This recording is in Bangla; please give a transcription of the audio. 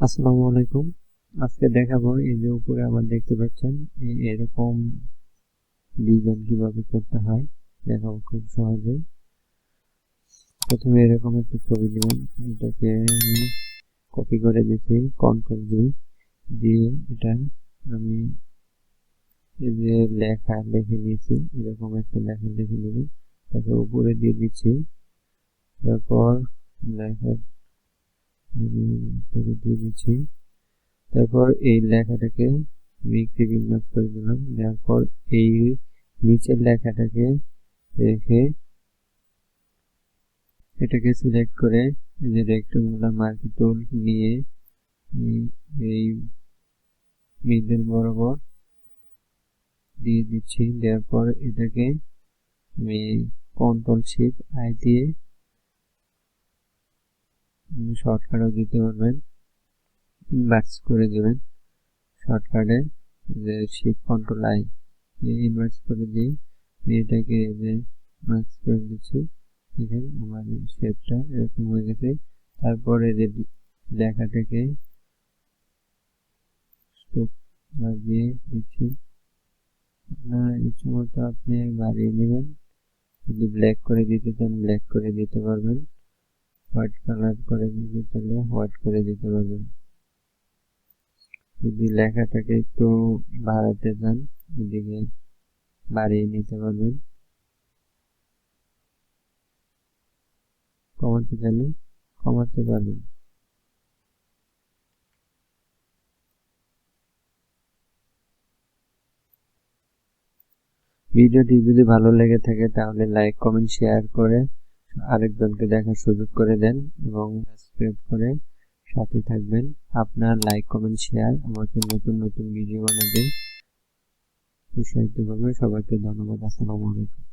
আসসালামু আলাইকুম। আজকে দেখাবো এই যে উপরে আবার দেখতে পাচ্ছেন এরকম ডিজাইন কীভাবে করতে হয়, দেখাবো খুব সহজে। প্রথমে এরকম একটা ছবি নেবেন এটাকে আমি কপি করে দিচ্ছি কন্ট্রোল দিই দিয়ে এটা আমি এই যে লেখা লিখে নিয়েছি এরকম একটা লেখা লিখে নেবেন তাকে উপরে দিয়ে দিচ্ছি। তারপর লেখার দিয়ে দিচ্ছি তারপর এই লেখাটাকে আমি ম্যাচ করে দিলাম। দেওয়ার পর এই নিচের লেখাটাকে রেখে এটাকে সিলেক্ট করে যে রেক্টেঙ্গুলার মার্কেট টুল নিয়ে এই মিডল বরাবর দিয়ে দিচ্ছি। দেওয়ার পর এটাকে আমি কন্ট্রোল শিপ আই দিয়ে শর্টকাটও দিতে পারবেন। ইনভার্স করে দেবেন। শর্টকাটে যে শিফট কন্ট্রোল আই ইনভার্স করে দিয়ে এটাকে যে মার্কস করে দিচ্ছি, দেখেন আমার শেপটা এরকম হয়ে গেছে। তারপরে যে লেখাটাকে দিয়ে দিচ্ছি। আপনার ইচ্ছে মতো আপনি বাড়িয়ে নেবেন। যদি ব্ল্যাক করে দিতে চান ব্ল্যাক করে দিতে পারবেন। হোয়াইট কালার করে দিতে চাইলে হোয়াইট করে দিতে পারবেন। যদি লেখাটাকে একটু বাড়াতে চান, এদিকে বাড়িয়ে নিতে পারবেন। কমাতে চাইলে কমাতে পারবেন। ভিডিওটি যদি ভালো লেগে থাকে, তাহলে লাইক, কমেন্ট, শেয়ার করে আরেকজনকে দেখার সুযোগ করে দেন এবং সাবস্ক্রাইব করে সাথে থাকবেন। আপনার লাইক কমেন্ট শেয়ার আমাকে নতুন নতুন ভিডিও বানাবেন উৎসাহিত সবাইকে ধন্যবাদ। আসসালামু আলাইকুম।